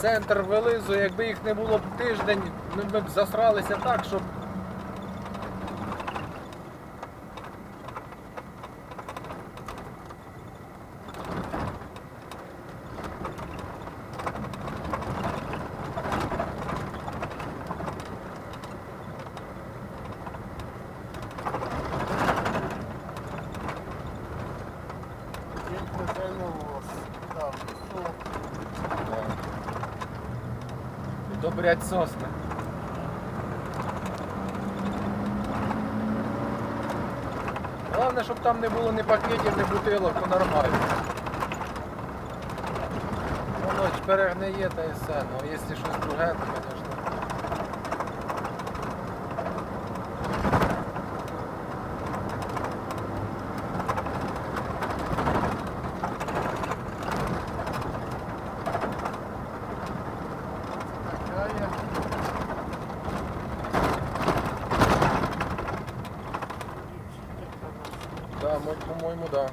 центр вилизує, якби їх не було б тиждень, ну, ми б засралися так, щоб. Тільки зайнялось. Там, ну, Да. Добрять сосни. Головне, щоб там не було ні пакетів, ні бутилок, то нормально. Воно перегниє та і все. Ну, якщо щось друге, то, звісно. Да, по-моєму, да.